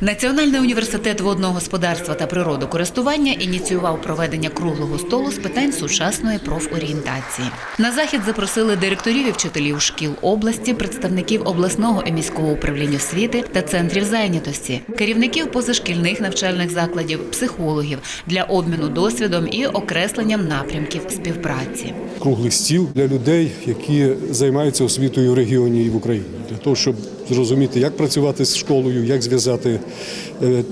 Національний університет водного господарства та природокористування ініціював проведення круглого столу з питань сучасної профорієнтації. На захід запросили директорів і вчителів шкіл області, представників обласного і міського управління освіти та центрів зайнятості, керівників позашкільних навчальних закладів, психологів для обміну досвідом і окресленням напрямків співпраці. круглий стіл для людей, які займаються освітою в регіоні і в Україні, для того, щоб зрозуміти, як працювати з школою, як зв'язати е,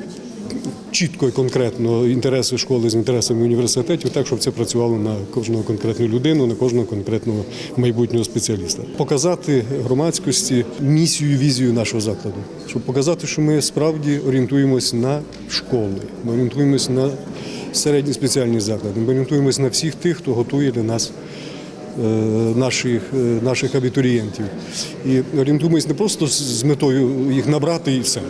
чітко і конкретно інтереси школи з інтересами університетів, так щоб це працювало на кожного конкретну людину, на кожного конкретного майбутнього спеціаліста. Показати громадськості місію, візію нашого закладу, щоб показати, що ми справді орієнтуємось на школи, ми орієнтуємось на середні спеціальні заклади. Ми орієнтуємось на всіх тих, хто готує для нас наших, е, наших абітурієнтів. І орієнтуємось не просто з- метою їх набрати і все.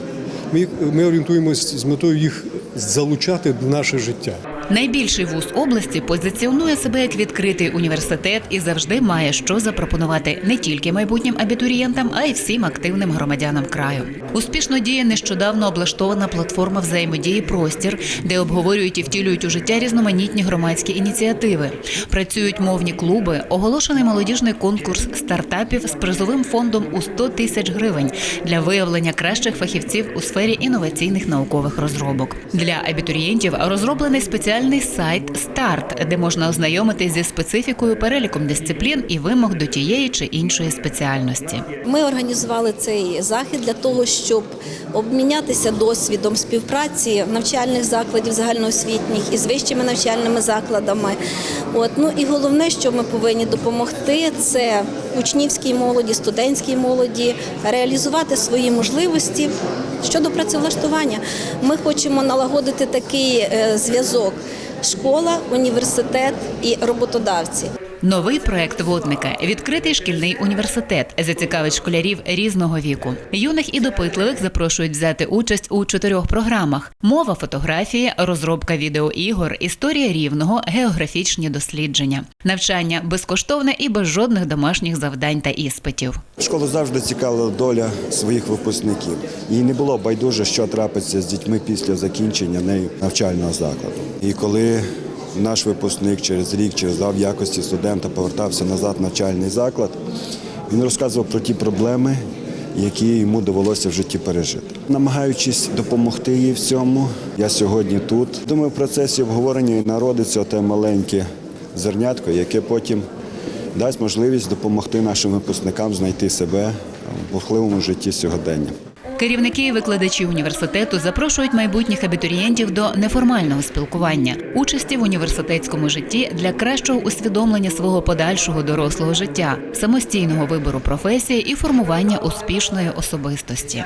Ми, ми орієнтуємось з метою їх залучати в наше життя. Найбільший вуз області позиціонує себе як відкритий університет і завжди має що запропонувати не тільки майбутнім абітурієнтам, а й всім активним громадянам краю. Успішно діє нещодавно облаштована платформа взаємодії Простір, де обговорюють і втілюють у життя різноманітні громадські ініціативи. Працюють мовні клуби, оголошений молодіжний конкурс стартапів з призовим фондом у 100 тисяч гривень для виявлення кращих фахівців у сфері інноваційних наукових розробок. Для абітурієнтів розроблений спеціальний сайт Старт, де можна ознайомитись зі специфікою, переліком дисциплін і вимог до тієї чи іншої спеціальності. Ми організували цей захід для того, щоб обмінятися досвідом співпраці навчальних закладів загальноосвітніх із вищими навчальними закладами. От ну і головне, що ми повинні допомогти, це учнівській молоді, студентській молоді реалізувати свої можливості щодо працевлаштування. Ми хочемо налагодити такий е, зв'язок: школа, університет і роботодавці. Новий проект водника відкритий шкільний університет зацікавить школярів різного віку. Юних і допитливих запрошують взяти участь у чотирьох програмах: мова, фотографії, розробка відеоігор, історія рівного, географічні дослідження, навчання безкоштовне і без жодних домашніх завдань та іспитів. Школу завжди цікавила доля своїх випускників. Їй не було байдуже, що трапиться з дітьми після закінчення нею навчального закладу. І коли наш випускник через рік, через в якості студента повертався назад в навчальний заклад, він розказував про ті проблеми, які йому довелося в житті пережити. Намагаючись допомогти їй в цьому, я сьогодні тут. Думаю, в процесі обговорення народиться те маленьке зернятко, яке потім дасть можливість допомогти нашим випускникам знайти себе в бурхливому житті сьогодення. Керівники і викладачі університету запрошують майбутніх абітурієнтів до неформального спілкування, участі в університетському житті для кращого усвідомлення свого подальшого дорослого життя, самостійного вибору професії і формування успішної особистості.